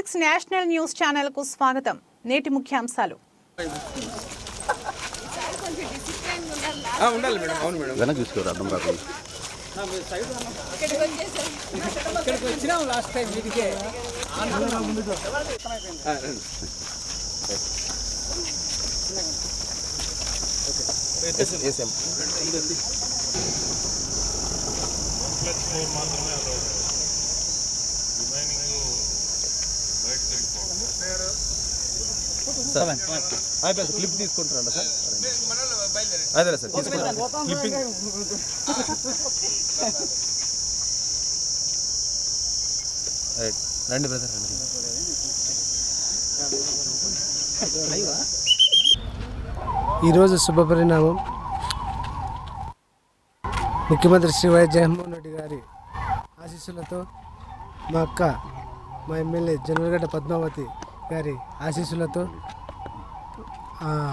Six national news ఛానల్కు స్వాగతం. నేటి ముఖ్యాంశాలు. ఆ, అయిపోయింది క్లిప్ తీసుకుంటారంట సార్? అదే సార్ తీసుకుంటారు క్లిప్పింగ్ రైట్ రండి బ్రదర్ రండి. ఈరోజు శుభపరిణామం ముఖ్యమంత్రి శ్రీ వైఎస్ జగన్మోహన్ రెడ్డి గారి ఆశీస్సులతో మా అక్క మా ఎమ్మెల్యే జనరగడ్డ పద్మావతి గారి ఆశీస్సులతో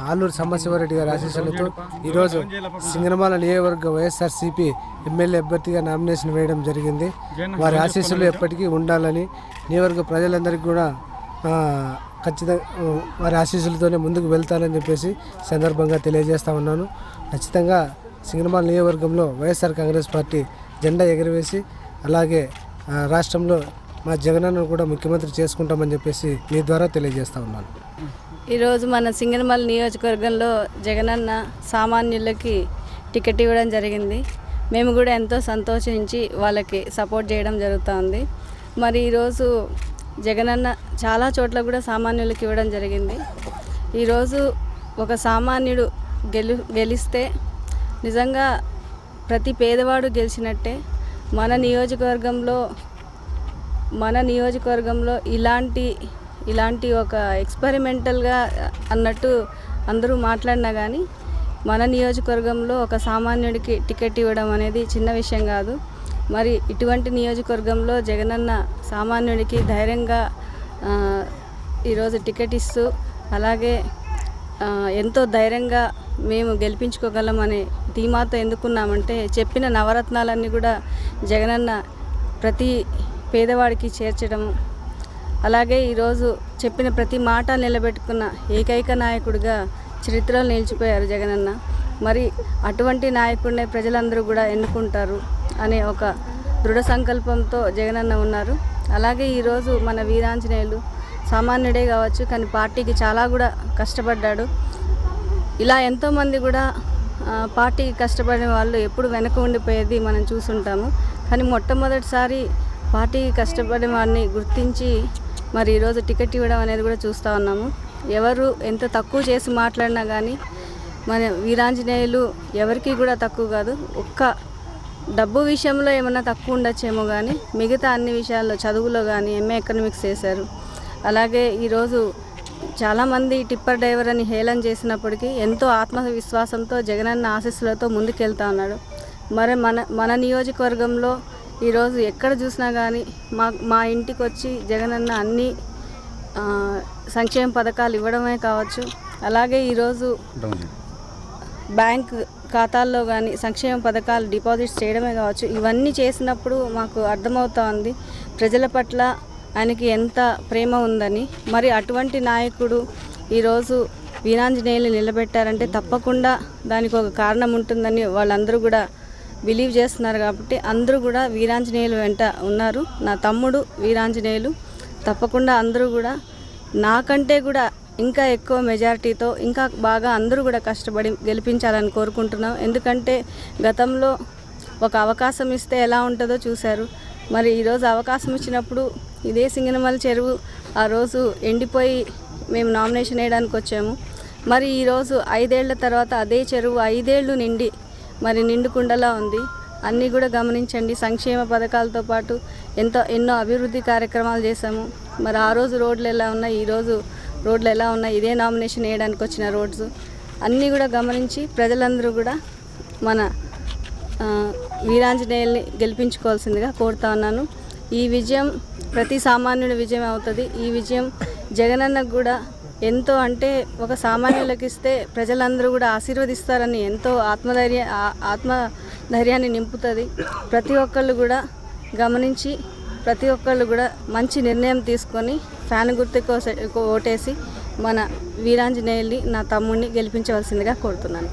ఆలూరు సాంబశివరెడ్డి గారి ఆశీస్సులతో ఈరోజు సింగనమాల నియోజకవర్గ వైఎస్ఆర్సీపీ ఎమ్మెల్యే అభ్యర్థిగా నామినేషన్ వేయడం జరిగింది. వారి ఆశీస్సులు ఎప్పటికీ ఉండాలని నియోజకవర్గ ప్రజలందరికీ కూడా ఖచ్చితంగా వారి ఆశీస్సులతోనే ముందుకు వెళ్తానని చెప్పేసి సందర్భంగా తెలియజేస్తా ఉన్నాను. ఖచ్చితంగా సింగనమాల నియోజకవర్గంలో వైఎస్ఆర్ కాంగ్రెస్ పార్టీ జెండా ఎగరవేసి అలాగే రాష్ట్రంలో మా జగనన్న కూడా ముఖ్యమంత్రి చేసుకుంటామని చెప్పేసి మీ ద్వారా తెలియజేస్తా ఉన్నాను. ఈరోజు మన సింగనమల్ నియోజకవర్గంలో జగనన్న సామాన్యులకి టికెట్ ఇవ్వడం జరిగింది. మేము కూడా ఎంతో సంతోషించి వాళ్ళకి సపోర్ట్ చేయడం జరుగుతుంది మరి ఈరోజు జగనన్న చాలా చోట్ల కూడా సామాన్యులకి ఇవ్వడం జరిగింది. ఈరోజు ఒక సామాన్యుడు గెలు గెలిస్తే నిజంగా ప్రతి పేదవాడు గెలిచినట్టే. మన నియోజకవర్గంలో మన నియోజకవర్గంలో ఇలాంటి ఇలాంటి ఒక ఎక్స్పెరిమెంటల్గా అన్నట్టు అందరూ మాట్లాడినా కానీ మన నియోజకవర్గంలో ఒక సామాన్యుడికి టికెట్ ఇవ్వడం అనేది చిన్న విషయం కాదు. మరి ఇటువంటి నియోజకవర్గంలో జగనన్న సామాన్యుడికి ధైర్యంగా ఈరోజు టికెట్ ఇస్తూ అలాగే ఎంతో ధైర్యంగా మేము గెలిపించుకోగలం అనే ధీమాతో ఎందుకున్నామంటే చెప్పిన నవరత్నాలన్నీ కూడా జగనన్న ప్రతి పేదవాడికి చేర్చడం. అలాగే ఈరోజు చెప్పిన ప్రతి మాట నిలబెట్టుకున్న ఏకైక నాయకుడిగా చరిత్రలో నిలిచిపోయారు జగనన్న. మరి అటువంటి నాయకుడినే ప్రజలందరూ కూడా ఎన్నుకుంటారు అనే ఒక దృఢ సంకల్పంతో జగనన్న ఉన్నారు. అలాగే ఈరోజు మన వీరాంజనేయులు సామాన్యుడే కావచ్చు కానీ పార్టీకి చాలా కూడా కష్టపడ్డాడు. ఇలా ఎంతోమంది కూడా పార్టీకి కష్టపడిన వాళ్ళు ఎప్పుడు వెనక ఉండిపోయేది మనం చూసుంటాము. కానీ మొట్టమొదటిసారి పార్టీకి కష్టపడిన వారిని గుర్తించి మరి ఈరోజు టికెట్ ఇవ్వడం అనేది కూడా చూస్తూ ఉన్నాము. ఎవరు ఎంత తక్కువ చేసి మాట్లాడినా కానీ మన వీరాంజనేయులు ఎవరికి కూడా తక్కువ కాదు. ఒక్క డబ్బు విషయంలో ఏమన్నా తక్కువ ఉండొచ్చేమో కానీ మిగతా అన్ని విషయాల్లో చదువులో కానీ ఎంఏ ఎకనామిక్స్ చేశారు. అలాగే ఈరోజు చాలామంది టిప్పర్ డ్రైవర్ అని హేళన చేసినప్పటికీ ఎంతో ఆత్మవిశ్వాసంతో జగనన్న ఆశీస్సులతో ముందుకెళ్తా ఉన్నాడు. మరి మన మన నియోజకవర్గంలో ఈరోజు ఎక్కడ చూసినా కానీ మా మా ఇంటికి వచ్చి జగనన్న అన్ని సంక్షేమ పథకాలు ఇవ్వడమే కావచ్చు. అలాగే ఈరోజు బ్యాంక్ ఖాతాల్లో కానీ సంక్షేమ పథకాలు డిపాజిట్స్ చేయడమే కావచ్చు. ఇవన్నీ చేసినప్పుడు మాకు అర్థమవుతా ఉంది ప్రజల పట్ల ఆయనకి ఎంత ప్రేమ ఉందని. మరి అటువంటి నాయకుడు ఈరోజు వీరాంజనేయులు నిలబెట్టారంటే తప్పకుండా దానికి ఒక కారణం ఉంటుందని వాళ్ళందరూ కూడా బిలీవ్ చేస్తున్నారు కాబట్టి అందరూ కూడా వీరాంజనేయులు వెంట ఉన్నారు. నా తమ్ముడు వీరాంజనేయులు. తప్పకుండా అందరూ కూడా నాకంటే కూడా ఇంకా ఎక్కువ మెజారిటీతో ఇంకా బాగా అందరూ కూడా కష్టపడి గెలిపించాలని కోరుకుంటున్నాం. ఎందుకంటే గతంలో ఒక అవకాశం ఇస్తే ఎలా ఉంటుందో చూశారు. మరి ఈరోజు అవకాశం ఇచ్చినప్పుడు ఇదే సింగనమల చెరువు ఆ రోజు ఎండిపోయి మేము నామినేషన్ వేయడానికి వచ్చాము. మరి ఈరోజు ఐదేళ్ళ తర్వాత అదే చెరువు ఐదేళ్ళు నిండి మరి నిండుకుండలా ఉంది. అన్నీ కూడా గమనించండి. సంక్షేమ పథకాలతో పాటు ఎంతో ఎన్నో అభివృద్ధి కార్యక్రమాలు చేశాము. మరి ఆ రోజు రోడ్లు ఎలా ఉన్నాయి? ఈరోజు రోడ్లు ఎలా ఉన్నాయి? ఇదే నామినేషన్ వేయడానికి వచ్చిన రోడ్స్. అన్నీ కూడా గమనించి ప్రజలందరూ కూడా మన వీరాంజనేయుల్ని గెలిపించుకోవాల్సిందిగా కోరుతా ఉన్నాను. ఈ విజయం ప్రతి సామాన్యుడి విజయం అవుతుంది. ఈ విజయం జగనన్నకు కూడా ఎంతో అంటే ఒక సామాన్యులకు ఇస్తే ప్రజలందరూ కూడా ఆశీర్వదిస్తారని ఎంతో ఆత్మధైర్య ఆత్మధైర్యాన్ని ఆత్మ ధైర్యాన్ని నింపుతుంది. ప్రతి ఒక్కళ్ళు కూడా గమనించి ప్రతి ఒక్కళ్ళు కూడా మంచి నిర్ణయం తీసుకొని ఫ్యాన్ గుర్తుకు ఓటేసి మన వీరాంజనేయుల్ని నా తమ్ముడిని గెలిపించవలసిందిగా కోరుతున్నాను.